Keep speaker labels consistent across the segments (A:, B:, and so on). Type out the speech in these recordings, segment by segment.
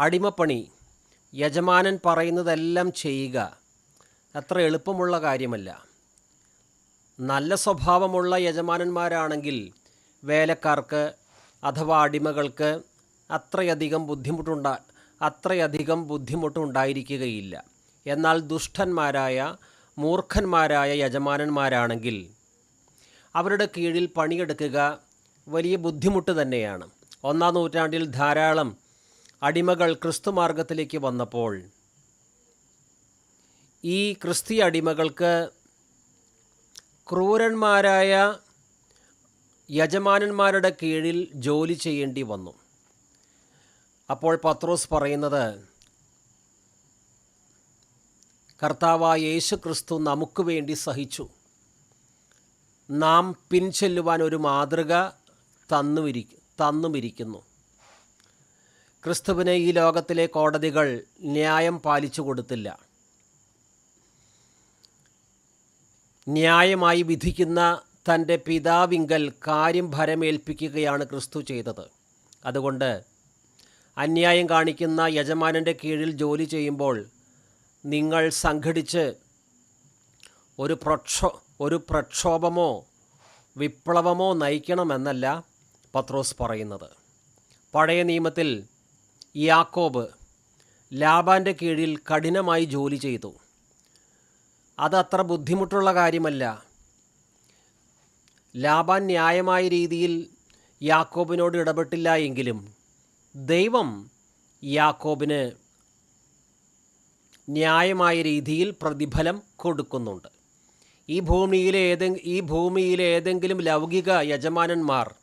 A: അടിമപ്പണി യജമാനൻ പറയുന്നതെല്ലാം ചെയ്യുക അത്ര എളുപ്പമുള്ള കാര്യമല്ല. നല്ല സ്വഭാവമുള്ള യജമാനന്മാരാണെങ്കിൽ വേലക്കാർക്ക് അഥവാ അടിമകൾക്ക് അത്രയധികം ബുദ്ധിമുട്ടുണ്ട അത്രയധികം ബുദ്ധിമുട്ടുണ്ടായിരിക്കുകയില്ല. എന്നാൽ ദുഷ്ടന്മാരായ മൂർഖന്മാരായ യജമാനന്മാരാണെങ്കിൽ അവരുടെ കീഴിൽ പണിയെടുക്കുക വലിയ ബുദ്ധിമുട്ട് തന്നെയാണ്. ഒന്നാം നൂറ്റാണ്ടിൽ ധാരാളം അടിമകൾ ക്രിസ്തുമാർഗത്തിലേക്ക് വന്നപ്പോൾ ഈ ക്രിസ്തി അടിമകൾക്ക് ക്രൂരന്മാരായ യജമാനന്മാരുടെ കീഴിൽ ജോലി ചെയ്യേണ്ടി വന്നു. അപ്പോൾ പത്രോസ് പറയുന്നത് കർത്താവായ യേശു ക്രിസ്തു നമുക്ക് വേണ്ടി സഹിച്ചു. നാം പിൻചെല്ലുവാൻ ഒരു മാതൃക തന്നുമിരി തന്നുമിരിക്കുന്നു. ക്രിസ്തുവിന് ഈ ലോകത്തിലെ കോടതികൾ ന്യായം പാലിച്ചു കൊടുത്തില്ല. ന്യായമായി വിധിക്കുന്ന തന്റെ പിതാവിങ്കൽ കാര്യം ഭരമേൽപ്പിക്കുകയാണ് ക്രിസ്തു ചെയ്തത്. അതുകൊണ്ട് അന്യായം കാണിക്കുന്ന യജമാനന്റെ കീഴിൽ ജോലി ചെയ്യുമ്പോൾ നിങ്ങൾ സംഘടിച്ച് ഒരു പ്രക്ഷോ ഒരു പ്രക്ഷോഭമോ വിപ്ലവമോ നയിക്കണമെന്നല്ല പത്രോസ് പറയുന്നത്. പഴയ നിയമത്തിൽ യാക്കോബ് ലാബാന്റെ കീഴിൽ കഠിനമായി ജോലി ചെയ്തു. അതത്ര ബുദ്ധിമുട്ടുള്ള കാര്യമല്ല. ലാബാൻ ന്യായമായ രീതിയിൽ യാക്കോബിനോട് ഇടപെട്ടില്ല എങ്കിലും ദൈവം യാക്കോബിന് ന്യായമായ രീതിയിൽ പ്രതിഫലം കൊടുക്കുന്നുണ്ട്. ഈ ഭൂമിയിലെ ഏതെ ഈ ഭൂമിയിലെ ഏതെങ്കിലും ലൗകിക യജമാനന്മാർ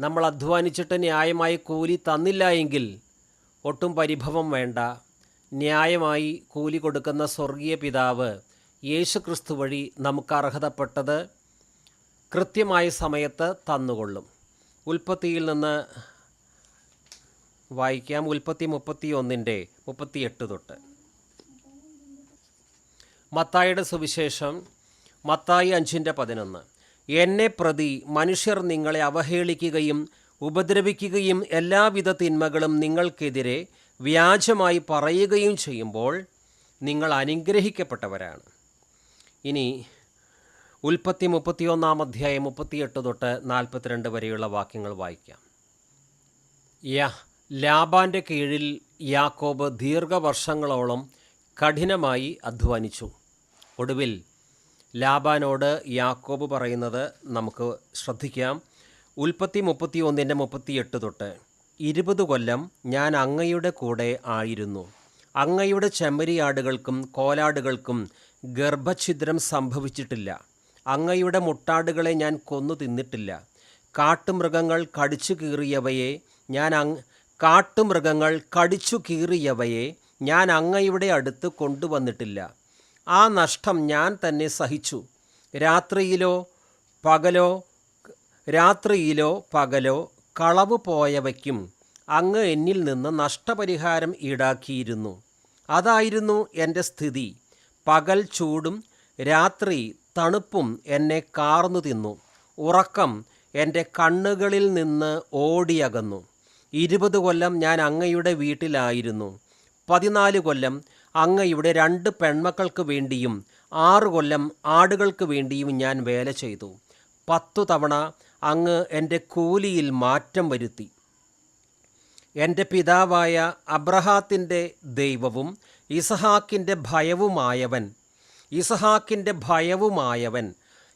A: നമ്മൾ അധ്വാനിച്ചിട്ട് ന്യായമായ കൂലി തന്നില്ല എങ്കിൽ ഒട്ടും പരിഭവം വേണ്ട. ന്യായമായി കൂലി കൊടുക്കുന്ന സ്വർഗീയ പിതാവ് യേശു ക്രിസ്തു വഴി നമുക്ക് അർഹതപ്പെട്ടത് കൃത്യമായ സമയത്ത് തന്നുകൊള്ളും. ഉൽപ്പത്തിയിൽ നിന്ന് വായിക്കാം. ഉൽപ്പത്തി മുപ്പത്തി ഒന്നിന്റെ മുപ്പത്തിയെട്ട് തൊട്ട്. മത്തായിയുടെ സുവിശേഷം മത്തായി അഞ്ചിന്റെ പതിനൊന്ന്. എന്നെ പ്രതി മനുഷ്യർ നിങ്ങളെ അവഹേളിക്കുകയും ഉപദ്രവിക്കുകയും എല്ലാവിധ തിന്മകളും നിങ്ങൾക്കെതിരെ വ്യാജമായി പറയുകയും ചെയ്യുമ്പോൾ നിങ്ങൾ അനുഗ്രഹിക്കപ്പെട്ടവരാണ്. ഇനി ഉൽപ്പത്തി മുപ്പത്തിയൊന്നാം അധ്യായം മുപ്പത്തിയെട്ട് തൊട്ട് നാൽപ്പത്തിരണ്ട് വരെയുള്ള വാക്യങ്ങൾ വായിക്കാം. യാ ലാബാന്റെ കീഴിൽ യാക്കോബ് ദീർഘവർഷങ്ങളോളം കഠിനമായി അധ്വാനിച്ചു. ഒടുവിൽ ലാബാനോട് യാക്കോബ് പറയുന്നത് നമുക്ക് ശ്രദ്ധിക്കാം. ഉൽപ്പത്തി മുപ്പത്തി ഒന്നിന്റെ മുപ്പത്തിയെട്ട് തൊട്ട് ഇരുപത് കൊല്ലം ഞാൻ അങ്ങയുടെ കൂടെ ആയിരുന്നു. അങ്ങയുടെ ചെമ്മരിയാടുകൾക്കും കോലാടുകൾക്കും ഗർഭഛിദ്രം സംഭവിച്ചിട്ടില്ല. അങ്ങയുടെ മുട്ടാടുകളെ ഞാൻ കൊന്നു തിന്നിട്ടില്ല. കാട്ടുമൃഗങ്ങൾ കടിച്ചു കീറിയവയെ ഞാൻ അങ് കാട്ടുമൃഗങ്ങൾ കടിച്ചു കീറിയവയെ ഞാൻ അങ്ങയുടെ അടുത്ത് കൊണ്ടുവന്നിട്ടില്ല. ആ നഷ്ടം ഞാൻ തന്നെ സഹിച്ചു. രാത്രിയിലോ പകലോ രാത്രിയിലോ പകലോ കളവ് പോയവയ്ക്കും അങ്ങ് എന്നിൽ നിന്ന് നഷ്ടപരിഹാരം ഈടാക്കിയിരുന്നു. അതായിരുന്നു എന്റെ സ്ഥിതി. പകൽ ചൂടും രാത്രി തണുപ്പും എന്നെ കാർന്നു തിന്നു. ഉറക്കം എന്റെ കണ്ണുകളിൽ നിന്ന് ഓടിയകന്നു. ഇരുപത് കൊല്ലം ഞാൻ അങ്ങയുടെ വീട്ടിലായിരുന്നു. പതിനാല് കൊല്ലം അങ്ങയുടെ രണ്ട് പെൺമക്കൾക്ക് വേണ്ടിയും ആറ് കൊല്ലം ആടുകൾക്ക് വേണ്ടിയും ഞാൻ വേല ചെയ്തു. പത്തു തവണ അങ്ങ് എന്റെ കൂലിയിൽ മാറ്റം വരുത്തി. എന്റെ പിതാവായ അബ്രഹാത്തിന്റെ ദൈവവും ഇസഹാക്കിന്റെ ഭയവുമായവൻ ഇസഹാക്കിന്റെ ഭയവുമായവൻ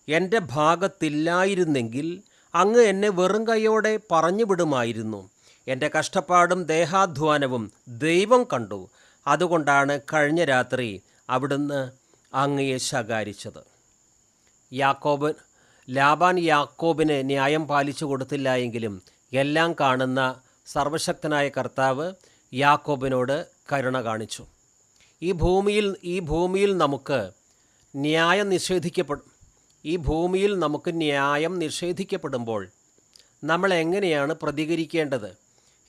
A: എന്റെ ഭാഗത്തില്ലായിരുന്നെങ്കിൽ അങ്ങ് എന്നെ വെറും കൈയോടെ പറഞ്ഞു വിടുമായിരുന്നു എന്റെ കഷ്ടപ്പാടും ദേഹാധ്വാനവും ദൈവം കണ്ടു. അതുകൊണ്ടാണ് കഴിഞ്ഞ രാത്രി അവിടുന്ന് അങ്ങയെ ശകാരിച്ചത്. യാക്കോബ് ലാബാൻ യാക്കോബിന് ന്യായം പാലിച്ചു കൊടുത്തില്ല എങ്കിലും എല്ലാം കാണുന്ന സർവശക്തനായ കർത്താവ് യാക്കോബിനോട് കരുണ കാണിച്ചു. ഈ ഭൂമിയിൽ ഈ ഭൂമിയിൽ നമുക്ക് ന്യായം നിഷേധിക്കപ്പെടും. ഈ ഭൂമിയിൽ നമുക്ക് ന്യായം നിഷേധിക്കപ്പെടുമ്പോൾ നമ്മൾ എങ്ങനെയാണ് പ്രതികരിക്കേണ്ടത്?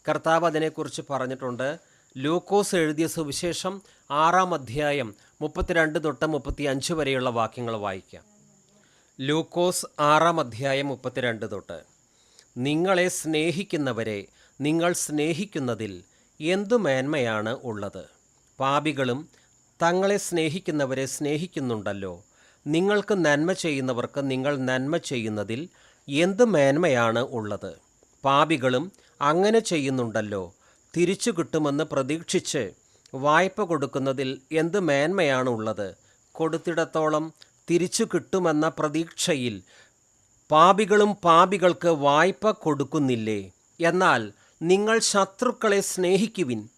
A: കർത്താവ് അതിനെക്കുറിച്ച് പറഞ്ഞിട്ടുണ്ട്. ലൂക്കോസ് എഴുതിയ സുവിശേഷം ആറാം അധ്യായം മുപ്പത്തിരണ്ട് തൊട്ട് മുപ്പത്തി അഞ്ച് വരെയുള്ള വാക്യങ്ങൾ വായിക്കാം. ലൂക്കോസ് ആറാം അധ്യായം മുപ്പത്തിരണ്ട് തൊട്ട്. നിങ്ങളെ സ്നേഹിക്കുന്നവരെ നിങ്ങൾ സ്നേഹിക്കുന്നതിൽ എന്തു മേന്മയാണ് ഉള്ളത്? പാപികളും തങ്ങളെ സ്നേഹിക്കുന്നവരെ സ്നേഹിക്കുന്നുണ്ടല്ലോ. നിങ്ങൾക്ക് നന്മ ചെയ്യുന്നവർക്ക് നിങ്ങൾ നന്മ ചെയ്യുന്നതിൽ എന്ത് മേന്മയാണ് ഉള്ളത്? പാപികളും അങ്ങനെ ചെയ്യുന്നുണ്ടല്ലോ. തിരിച്ചു കിട്ടുമെന്ന് പ്രതീക്ഷിച്ച് വായ്പ കൊടുക്കുന്നതിൽ എന്ത് മേന്മയാണ് ഉള്ളത്? കൊടുത്തിടത്തോളം തിരിച്ചു കിട്ടുമെന്ന പ്രതീക്ഷയിൽ പാപികളും പാപികൾക്ക് വായ്പ കൊടുക്കുന്നില്ലേ? എന്നാൽ നിങ്ങൾ ശത്രുക്കളെ സ്നേഹിക്കുവിൻ.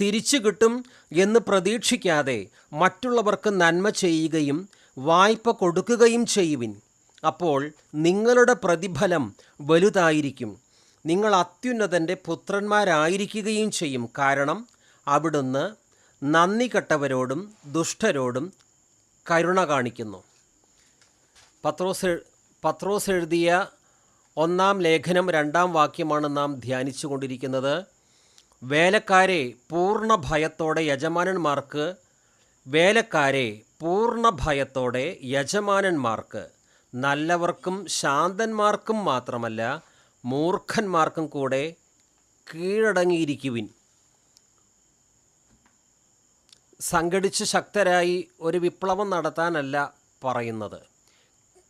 A: തിരിച്ചു കിട്ടും എന്ന് പ്രതീക്ഷിക്കാതെ മറ്റുള്ളവർക്ക് നന്മ ചെയ്യുകയും വായ്പ കൊടുക്കുകയും ചെയ്യുവിൻ. അപ്പോൾ നിങ്ങളുടെ പ്രതിഫലം വലുതായിരിക്കും. നിങ്ങൾ അത്യുന്നതന്റെ പുത്രന്മാരായിരിക്കുകയും ചെയ്യും. കാരണം അവിടുന്ന് നന്ദി കെട്ടവരോടും ദുഷ്ടരോടും കരുണ കാണിക്കുന്നു. പത്രോസ് പത്രോസ് എഴുതിയ ഒന്നാം ലേഖനം രണ്ടാം വാക്യമാണ് നാം ധ്യാനിച്ചു കൊണ്ടിരിക്കുന്നത്. വേലക്കാരെ പൂർണ ഭയത്തോടെ യജമാനന്മാർക്ക് വേലക്കാരെ പൂർണ ഭയത്തോടെ യജമാനന്മാർക്ക് നല്ലവർക്കും ശാന്തന്മാർക്കും മാത്രമല്ല മൂർഖന്മാർക്കും കൂടെ കീഴടങ്ങിയിരിക്കുവിൻ. സംഘടിച്ച് ശക്തരായി ഒരു വിപ്ലവം നടത്താനല്ല പറയുന്നത്.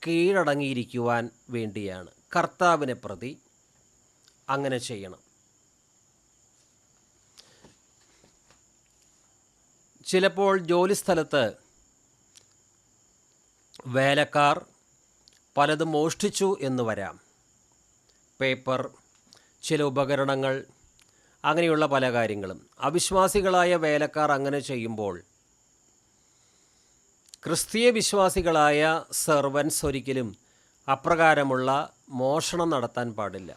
A: കീഴടങ്ങിയിരിക്കുവാൻ വേണ്ടിയാണ്. കർത്താവിനെ പ്രതി അങ്ങനെ ചെയ്യണം. ചിലപ്പോൾ ജോലിസ്ഥലത്ത് വേലക്കാർ പലതും മോഷ്ടിച്ചു എന്ന് വരാം. പേപ്പർ ചില ഉപകരണങ്ങൾ അങ്ങനെയുള്ള പല കാര്യങ്ങളും. അവിശ്വാസികളായ വേലക്കാർ അങ്ങനെ ചെയ്യുമ്പോൾ ക്രിസ്തീയ വിശ്വാസികളായ സെർവൻസ് ഒരിക്കലും അപ്രകാരമുള്ള മോഷണം നടത്താൻ പാടില്ല.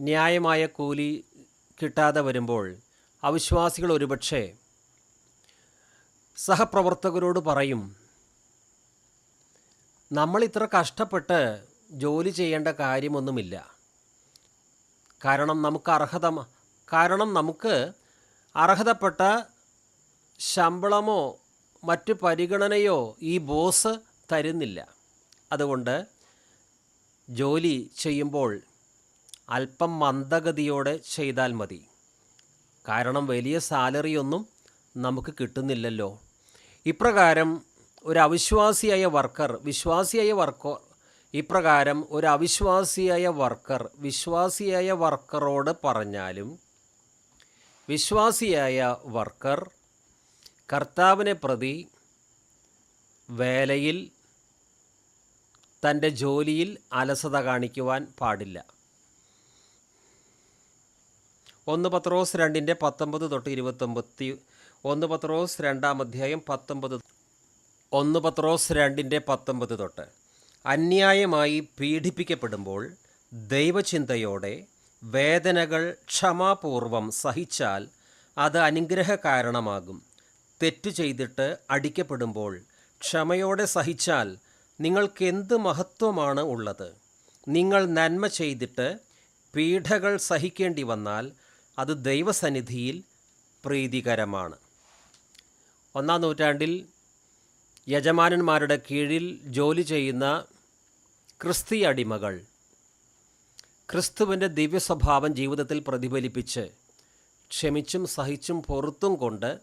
A: ന്യായമായ കൂലി കിട്ടാതെ വരുമ്പോൾ അവിശ്വാസികൾ ഒരുപക്ഷെ സഹപ്രവർത്തകരോട് പറയും നമ്മൾ ഇത്ര കഷ്ടപ്പെട്ട് ജോലി ചെയ്യേണ്ട കാര്യമൊന്നുമില്ല. കാരണം നമുക്ക് അർഹത കാരണം നമുക്ക് അർഹതപ്പെട്ട ശമ്പളമോ മറ്റ് പരിഗണനയോ ഈ ബോസ് തരുന്നില്ല. അതുകൊണ്ട് ജോലി ചെയ്യുമ്പോൾ അല്പം മന്ദഗതിയോടെ ചെയ്താൽ മതി. കാരണം വലിയ സാലറിയൊന്നും നമുക്ക് കിട്ടുന്നില്ലല്ലോ. ഇപ്രകാരം ഒരു അവിശ്വാസിയായ വർക്കർ വിശ്വാസിയായ വർക്കർ ഇപ്രകാരം ഒരു അവിശ്വാസിയായ വർക്കർ വിശ്വാസിയായ വർക്കറോട് പറഞ്ഞാലും വിശ്വാസിയായ വർക്കർ കർത്താവിനെ പ്രതി വേലയിൽ തന്റെ ജോലിയിൽ അലസത കാണിക്കുവാൻ പാടില്ല. ഒന്ന് പത്രോസ് രണ്ടിന്റെ പത്തൊമ്പത് തൊട്ട് ഇരുപത്തൊമ്പത്തി ഒന്ന് പത്രോസ് രണ്ടാം അധ്യായം പത്തൊമ്പത് ഒന്ന് പത്രോസ് രണ്ടിന്റെ പത്തൊമ്പത് തൊട്ട്. അന്യായമായി പീഡിപ്പിക്കപ്പെടുമ്പോൾ ദൈവചിന്തയോടെ വേദനകൾ ക്ഷമാപൂർവം സഹിച്ചാൽ അത് അനുഗ്രഹ കാരണമാകും തെറ്റ് ചെയ്തിട്ട് അടിക്കപ്പെടുമ്പോൾ ക്ഷമയോടെ സഹിച്ചാൽ നിങ്ങൾക്ക് എന്ത് മഹത്വമാണ് ഉള്ളത്? നിങ്ങൾ നന്മ ചെയ്തിട്ട് പീഡകൾ സഹിക്കേണ്ടി വന്നാൽ അത് ദൈവസന്നിധിയിൽ പ്രീതികരമാണ്. ഒന്നാം നൂറ്റാണ്ടിൽ യജമാനന്മാരുടെ കീഴിൽ ജോലി ചെയ്യുന്ന ക്രിസ്തീയ അടിമകൾ ക്രിസ്തുവിന്റെ ദിവ്യ സ്വഭാവം ജീവിതത്തിൽ പ്രതിഫലിപ്പിച്ച് ക്ഷമിച്ചും സഹിച്ചും പൊറുത്തും കൊണ്ട്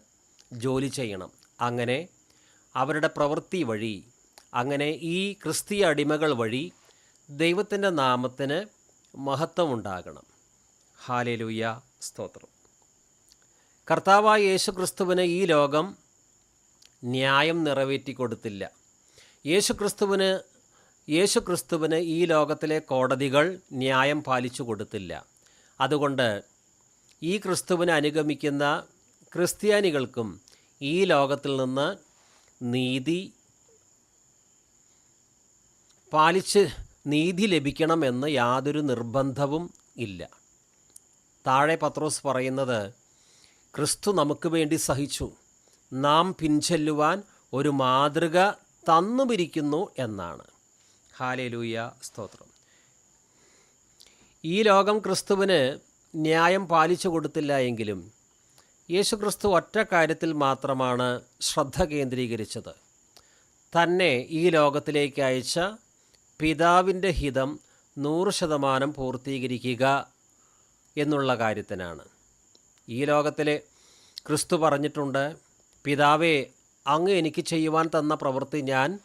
A: ജോലി ചെയ്യണം. അങ്ങനെ അവരുടെ പ്രവൃത്തി വഴി അങ്ങനെ ഈ ക്രിസ്തീയ അടിമകൾ വഴി ദൈവത്തിന്റെ നാമത്തിന് മഹത്വമുണ്ടാകണം. ഹാലലൂയ. സ്തോത്രം. കർത്താവായ യേശു ക്രിസ്തുവിന് ഈ ലോകം ന്യായം നിറവേറ്റി കൊടുത്തില്ല യേശു ക്രിസ്തുവിന് യേശു ക്രിസ്തുവിന് ഈ ലോകത്തിലെ കോടതികൾ ന്യായം പാലിച്ചു കൊടുത്തില്ല. അതുകൊണ്ട് ഈ ക്രിസ്തുവിനെ അനുഗമിക്കുന്ന ക്രിസ്ത്യാനികൾക്കും ഈ ലോകത്തിൽ നിന്ന് നീതി പാലിച്ച് നീതി ലഭിക്കണമെന്ന് യാതൊരു നിർബന്ധവും ഇല്ല. താഴെ പത്രോസ് പറയുന്നത് ക്രിസ്തു നമുക്ക് വേണ്ടി സഹിച്ചു. നാം പിൻചെല്ലുവാൻ ഒരു മാതൃക തന്നുമിരിക്കുന്നു എന്നാണ്. ഹാലേലൂയ സ്തോത്രം. ഈ ലോകം ക്രിസ്തുവിന് ന്യായം പാലിച്ചു കൊടുത്തില്ല എങ്കിലും യേശു ക്രിസ്തു ഒറ്റ കാര്യത്തിൽ മാത്രമാണ് ശ്രദ്ധ കേന്ദ്രീകരിച്ചത്. തന്നെ ഈ ലോകത്തിലേക്ക് അയച്ച പിതാവിന്റെ ഹിതം നൂറ് ശതമാനം പൂർത്തീകരിക്കുക എന്നുള്ള കാര്യത്തിനാണ്. ഈ ലോകത്തിലെ ക്രിസ്തു പറഞ്ഞിട്ടുണ്ട് പിതാവേ അങ്ങ് എനിക്ക് ചെയ്യുവാൻ തന്ന പ്രവൃത്തി ഞാൻ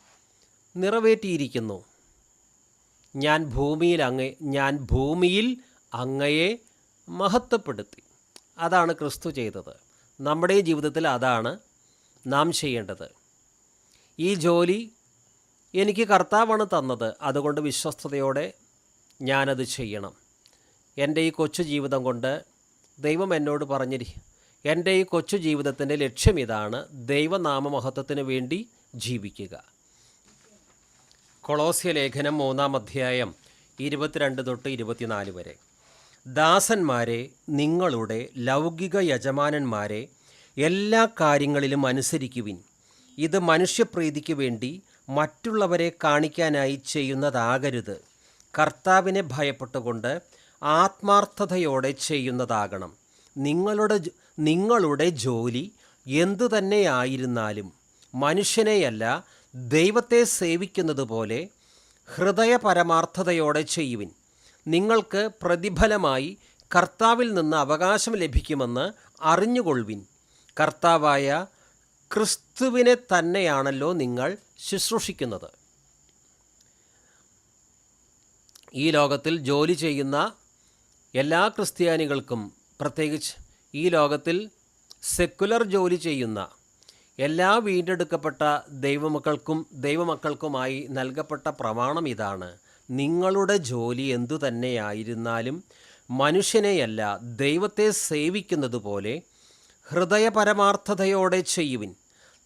A: നിറവേറ്റിയിരിക്കുന്നു. ഞാൻ ഭൂമിയിൽ അങ്ങേ ഞാൻ ഭൂമിയിൽ അങ്ങയെ മഹത്വപ്പെടുത്തി. അതാണ് ക്രിസ്തു ചെയ്തത്. നമ്മുടെ ജീവിതത്തിൽ അതാണ് നാം ചെയ്യേണ്ടത്. ഈ ജോലി എനിക്ക് കർത്താവാണ് തന്നത്. അതുകൊണ്ട് വിശ്വസ്തയോടെ ഞാനത് ചെയ്യണം. എന്റെ ഈ കൊച്ചു ജീവിതം കൊണ്ട് ദൈവം എന്നോട് പറഞ്ഞിരി എന്റെ ഈ കൊച്ചു ജീവിതത്തിന്റെ ലക്ഷ്യം ഇതാണ് ദൈവനാമമഹത്വത്തിന് വേണ്ടി ജീവിക്കുക. കൊളോസ്യ ലേഖനം മൂന്നാം അധ്യായം ഇരുപത്തിരണ്ട് തൊട്ട് ഇരുപത്തിനാല് വരെ. ദാസന്മാരെ നിങ്ങളുടെ ലൗകിക യജമാനന്മാരെ എല്ലാ കാര്യങ്ങളിലും അനുസരിക്കുവിൻ. ഇത് മനുഷ്യപ്രീതിക്ക് വേണ്ടി മറ്റുള്ളവരെ കാണിക്കാനായി ചെയ്യുന്നതാകരുത്. കർത്താവിനെ ഭയപ്പെട്ടുകൊണ്ട് ആത്മാർത്ഥതയോടെ ചെയ്യുന്നതാകണം. നിങ്ങളുടെ നിങ്ങളുടെ ജോലി എന്തു തന്നെയായിരുന്നാലും മനുഷ്യനെയല്ല ദൈവത്തെ സേവിക്കുന്നത് പോലെ ഹൃദയപരമാർത്ഥതയോടെ ചെയ്യുവിൻ. നിങ്ങൾക്ക് പ്രതിഫലമായി കർത്താവിൽ നിന്ന് അവകാശം ലഭിക്കുമെന്ന് അറിഞ്ഞുകൊള്ളുവിൻ. കർത്താവായ ക്രിസ്തുവിനെ തന്നെയാണല്ലോ നിങ്ങൾ ശുശ്രൂഷിക്കുന്നത്. ഈ ലോകത്തിൽ ജോലി ചെയ്യുന്ന എല്ലാ ക്രിസ്ത്യാനികൾക്കും പ്രത്യേകിച്ച് ഈ ലോകത്തിൽ സെക്കുലർ ജോലി ചെയ്യുന്ന എല്ലാ വീണ്ടെടുക്കപ്പെട്ട ദൈവമക്കൾക്കും ദൈവമക്കൾക്കുമായി നൽകപ്പെട്ട പ്രമാണം ഇതാണ്. നിങ്ങളുടെ ജോലി എന്തു തന്നെയായിരുന്നാലും മനുഷ്യനെയല്ല ദൈവത്തെ സേവിക്കുന്നത് പോലെ ഹൃദയപരമാർത്ഥതയോടെ ചെയ്യുവിൻ.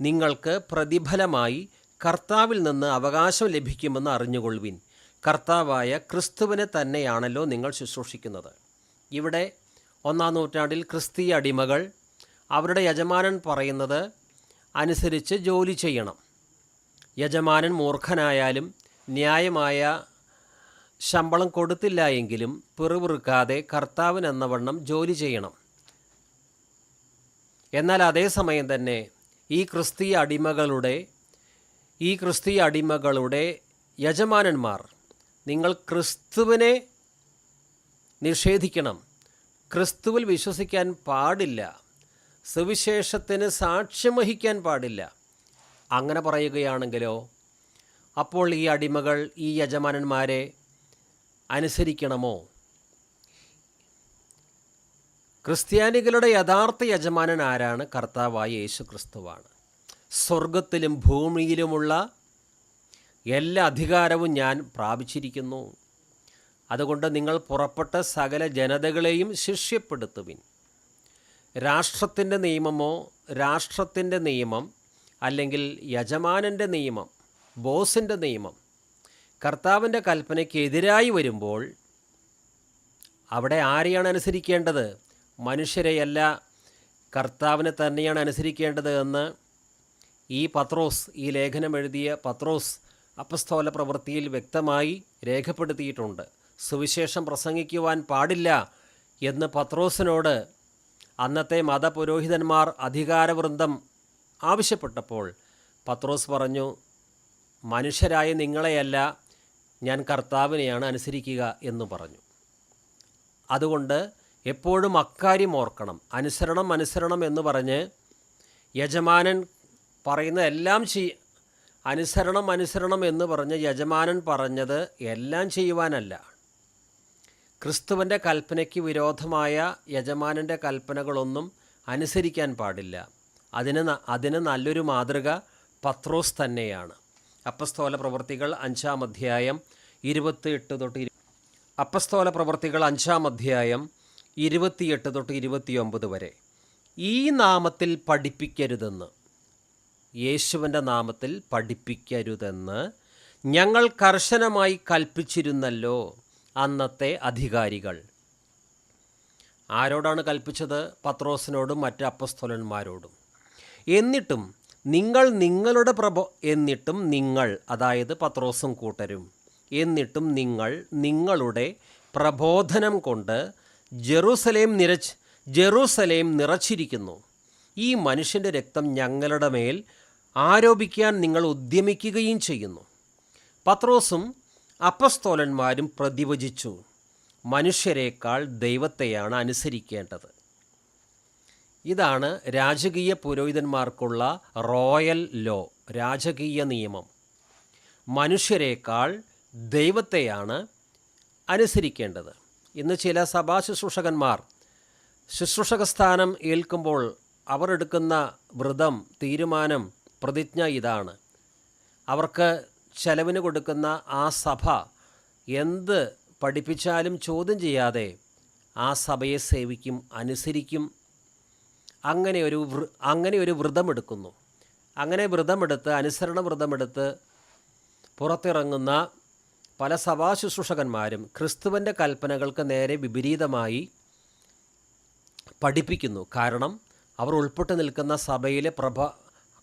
A: നിങ്ങൾക്ക് പ്രതിഫലമായി കർത്താവിൽ നിന്ന് അവകാശം ലഭിക്കുമെന്ന് അറിഞ്ഞുകൊള്ളുവിൻ. കർത്താവായ ക്രിസ്തുവിനെ തന്നെയാണല്ലോ നിങ്ങൾ ശുശ്രൂഷിക്കുന്നത്. ഇവിടെ ഒന്നാം നൂറ്റാണ്ടിൽ ക്രിസ്തീയ അടിമകൾ അവരുടെ യജമാനൻ പറയുന്നത് അനുസരിച്ച് ജോലി ചെയ്യണം. യജമാനൻ മൂർഖനായാലും ന്യായമായ ശമ്പളം കൊടുത്തില്ല എങ്കിലും പിറുപിറുക്കാതെ കർത്താവിനെന്നവണ്ണം ജോലി ചെയ്യണം. എന്നാൽ അതേസമയം തന്നെ ഈ ക്രിസ്തീയ അടിമകളുടെ ഈ ക്രിസ്തീയ അടിമകളുടെ യജമാനന്മാർ നിങ്ങൾ ക്രിസ്തുവിനെ നിഷേധിക്കണം. ക്രിസ്തുവിൽ വിശ്വസിക്കാൻ പാടില്ല. സുവിശേഷത്തിന് സാക്ഷ്യം വഹിക്കാൻ പാടില്ല. അങ്ങനെ പറയുകയാണെങ്കിലോ അപ്പോൾ ഈ അടിമകൾ ഈ യജമാനന്മാരെ അനുസരിക്കണമോ? ക്രിസ്ത്യാനികളുടെ യഥാർത്ഥ യജമാനൻ ആരാണ്? കർത്താവായ യേശു ക്രിസ്തുവാണ്. സ്വർഗത്തിലും ഭൂമിയിലുമുള്ള എല്ലാ അധികാരവും ഞാൻ പ്രാപിച്ചിരിക്കുന്നു. അതുകൊണ്ട് നിങ്ങൾ പുറപ്പെട്ട സകല ജനതകളെയും ശിഷ്യപ്പെടുത്തുവിൻ. രാഷ്ട്രത്തിന്റെ നിയമമോ രാഷ്ട്രത്തിന്റെ നിയമം അല്ലെങ്കിൽ യജമാനന്റെ നിയമം ബോസിന്റെ നിയമം കർത്താവിന്റെ കൽപ്പനയ്ക്ക് എതിരായി വരുമ്പോൾ അവിടെ ആരെയാണ് അനുസരിക്കേണ്ടത്? മനുഷ്യരെയല്ല കർത്താവിനെ തന്നെയാണ് അനുസരിക്കേണ്ടത് എന്ന് ഈ പത്രോസ് ഈ ലേഖനം എഴുതിയ പത്രോസ് അപ്പസ്തോല പ്രവൃത്തിയിൽ വ്യക്തമായി രേഖപ്പെടുത്തിയിട്ടുണ്ട്. സുവിശേഷം പ്രസംഗിക്കുവാൻ പാടില്ല എന്ന് പത്രോസിനോട് അന്നത്തെ മതപുരോഹിതന്മാർ അധികാരവൃന്ദം ആവശ്യപ്പെട്ടപ്പോൾ പത്രോസ് പറഞ്ഞു മനുഷ്യരായ നിങ്ങളെയല്ല ഞാൻ കർത്താവിനെയാണ് അനുസരിക്കുക എന്ന് പറഞ്ഞു. അതുകൊണ്ട് എപ്പോഴും അക്കാര്യം ഓർക്കണം അനുസരണം അനുസരണം എന്ന് പറഞ്ഞ് യജമാനൻ പറയുന്ന എല്ലാം ചെയ് അനുസരണം അനുസരണം എന്ന് പറഞ്ഞ് യജമാനൻ പറഞ്ഞത് എല്ലാം ചെയ്യുവാനല്ല. ക്രിസ്തുവിന്റെ കൽപ്പനയ്ക്ക് വിരോധമായ യജമാനന്റെ കൽപ്പനകളൊന്നും അനുസരിക്കാൻ പാടില്ല. അതിന് അതിന് നല്ലൊരു മാതൃക പത്രോസ് തന്നെയാണ്. അപ്പസ്തോല പ്രവർത്തികൾ അഞ്ചാം അധ്യായം ഇരുപത്തിയെട്ട് തൊട്ട് അപ്പസ്തോല പ്രവർത്തികൾ അഞ്ചാം അധ്യായം ഇരുപത്തിയെട്ട് തൊട്ട് ഇരുപത്തിയൊമ്പത് വരെ. ഈ നാമത്തിൽ പഠിപ്പിക്കരുതെന്ന് യേശുവിന്റെ നാമത്തിൽ പഠിപ്പിക്കരുതെന്ന് ഞങ്ങൾ കർശനമായി കൽപ്പിച്ചിരുന്നല്ലോ. അന്നത്തെ അധികാരികൾ. ആരോടാണ് കൽപ്പിച്ചത്? പത്രോസിനോടും മറ്റ് അപ്പസ്തോലന്മാരോടും. എന്നിട്ടും നിങ്ങൾ നിങ്ങളുടെ പ്രബോ എന്നിട്ടും നിങ്ങൾ അതായത് പത്രോസും കൂട്ടരും എന്നിട്ടും നിങ്ങൾ നിങ്ങളുടെ പ്രബോധനം കൊണ്ട് ജെറൂസലേം നിരച്ച് ജെറൂസലേം നിറച്ചിരിക്കുന്നു. ഈ മനുഷ്യന്റെ രക്തം ഞങ്ങളുടെ മേൽ ആരോപിക്കാൻ നിങ്ങൾ ഉദ്യമിക്കുകയും ചെയ്യുന്നു. പത്രോസും അപ്പസ്തോലന്മാരും പ്രതിവചിച്ചു മനുഷ്യരെക്കാൾ ദൈവത്തെയാണ് അനുസരിക്കേണ്ടത്. ഇതാണ് രാജകീയ പുരോഹിതന്മാർക്കുള്ള റോയൽ ലോ രാജകീയ നിയമം. മനുഷ്യരെക്കാൾ ദൈവത്തെയാണ് അനുസരിക്കേണ്ടത്. ഇന്ന് ചില സഭാ ശുശ്രൂഷകന്മാർ ശുശ്രൂഷക സ്ഥാനം ഏൽക്കുമ്പോൾ അവർ എടുക്കുന്ന വ്രതം തീരുമാനം പ്രതിജ്ഞ ഇതാണ്. അവർക്ക് ചെലവിന് കൊടുക്കുന്ന ആ സഭ എന്ത് പഠിപ്പിച്ചാലും ചോദ്യം ചെയ്യാതെ ആ സഭയെ സേവിക്കും അനുസരിക്കും. അങ്ങനെ ഒരു അങ്ങനെ ഒരു വ്രതമെടുക്കുന്നു അങ്ങനെ വ്രതമെടുത്ത് അനുസരണ വ്രതമെടുത്ത് പുറത്തിറങ്ങുന്ന പല സഭാ ശുശ്രൂഷകന്മാരും ക്രിസ്തുവിന്റെ കൽപ്പനകൾക്ക് നേരെ വിപരീതമായി പഠിപ്പിക്കുന്നു. കാരണം അവർ ഉൾപ്പെട്ട് നിൽക്കുന്ന സഭയിലെ പ്രഭ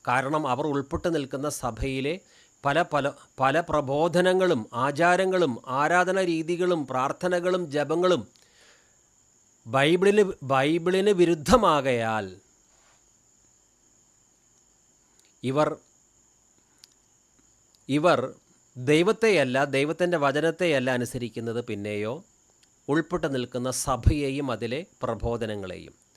A: കാരണം അവർ ഉൾപ്പെട്ട് നിൽക്കുന്ന സഭയിലെ പല പല പല പ്രബോധനങ്ങളും ആചാരങ്ങളും ആരാധന രീതികളും പ്രാർത്ഥനകളും ജപങ്ങളും ബൈബിളിന് ബൈബിളിന് വിരുദ്ധമാകയാൽ ഇവർ ഇവർ ദൈവത്തെയല്ല ദൈവത്തിന്റെ വചനത്തെയല്ല അനുസരിക്കുന്നത് പിന്നെയോ? ഉൾപ്പെട്ട് നിൽക്കുന്ന സഭയെയും അതിലെ പ്രബോധനങ്ങളെയും.